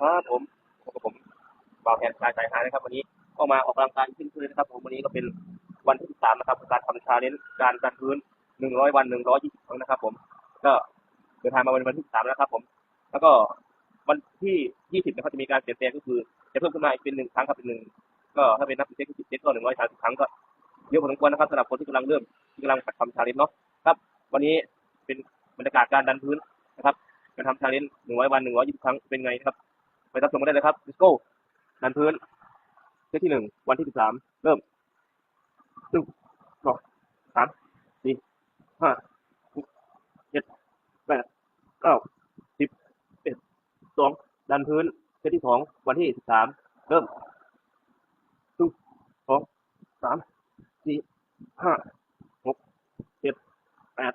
ครับผมพบกับผมบ่าวแทนสายสายหานะครับ วันนี้ก็มาออกกำลังกายขึ้นคืนนะครับ ผมวันนี้ก็เป็นวันที่สามนะครับ การทำชาเลนจ์การดันพื้นหนึ่งร้อยวันหนึ่งร้อยยี่สิบครั้งนะครับ ผม ก็เดินทางมาวันวันที่สามแล้วนะครับ ผม แล้วก็วันที่ยี่สิบนะครับจะมีการเปลี่ยนแปลงก็คือ จะเพิ่มขึ้นมาอีกเป็นหนึ่งครั้งครับเป็นหนึ่งก็ถ้าเป็นนักเซตที่สิบเซตก็หนึ่งร้อยสามสิบครั้งก็เยอะพอสมควรนะครับสำหรับคนที่กำลังเริ่มที่กำลังหัดทำชาเลนจ์เนาะครับ วันนี้เป็นบรรยากาศการดันพื้นนะครับการทำชาเลนจ์หนึ่งร้อยวันหนึ่งร้อยยี่สิบครั้งเป็นไงนะครับ ไปรับชมกันได้เลยครับ let's go ดันพื้นเซตที่หนึ่งวันที่สิบสามเริ่มหนึ่งสองสามสี่ห้าหกเจ็ดแปดเก้าสิบเอ็ดสองดันพื้นเซตที่สองวันที่สิบสามเริ่มหนึ่งสองสามสี่ห้าหกเจ็ดแปด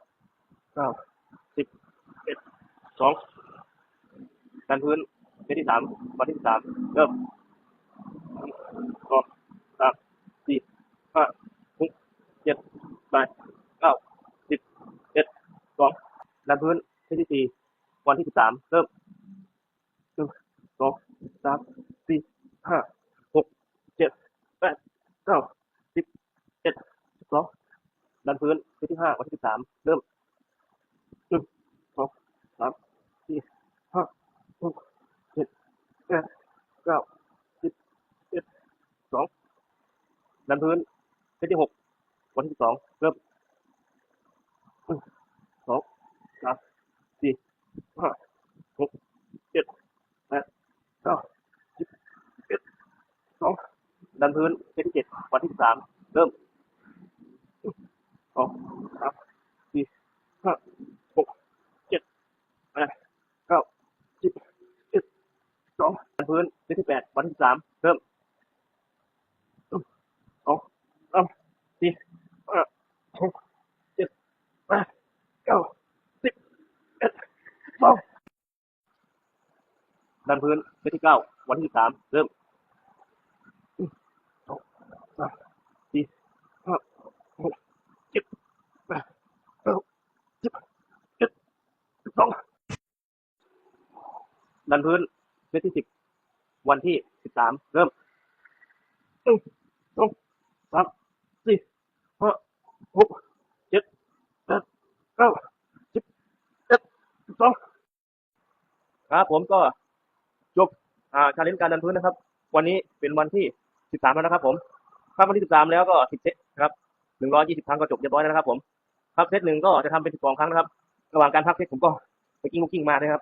เก้าสิบเอ็ดสองดันพื้น เซตที่สามวันที่สามเริ่มหนึ่งสองสามสี่ห้าหกเจ็ดแปดเก้าสิบเอ็ดสองดันพื้นเซตที่สี่วันที่สิบสามเริ่มหนึ่งสองสามสี่ห้าหกเจ็ดแปดเก้าสิบเอ็ดสิบสองดันพื้นเซตที่ห้าวันที่สิบสามเริ่มหนึ่งสองสามสี่ห้าหก แปดเก้าสิบเอ็ดสองดันพื้นเซตที่หกวันที่สองเริ่มหนึ่งสองสามสี่ห้าหกเจ็ดแปดเก้าสิบเอ็ดสองดันพื้นเซตที่เจ็ดวันที่สามเริ่มหนึ่งสองสามสี่ห้าหกเจ็ดแปดเก้าสิบ สอง ดันพื้นเซตที่แปดวันที่สามเริ่มหนึ่งสองสามสี่ห้าหกเจ็ดแปดเก้าสิบเอ็ดสองดันพื้นเซตที่เก้าวันที่สามเริ่มหนึ่งสองสามสี่ห้าหกเจ็ดแปดเก้าสิบเอ็ดสองดันพื้นเซตที่สิบ วันที่สิบสามเริ่มหนึ่งสองสามสี่ห้าหกเจ็ดแปดเก้าสิบเอ็ดสิบสองครับผมก็จบอ่าชาเลนจ์การดันพื้นนะครับ วันนี้เป็นวันที่สิบสามแล้วนะครับ ผมครับวันที่สิบสามแล้วก็สิบเซตนะครับหนึ่งร้อยยี่สิบครั้งก็จบเรียบร้อยแล้วนะครับ ผมครับเซตหนึ่งก็จะทำเป็นสิบสองครั้งนะครับ ระหว่างการพักเซตผมก็ไปกิ้งกิ้งมานะครับ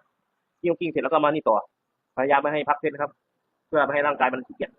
กิ้งกิ้งเสร็จแล้วก็มานี่ต่อพยายามไม่ให้พักเซตนะครับ เพื่อไม่ให้ร่างกายมันขี้เกียจ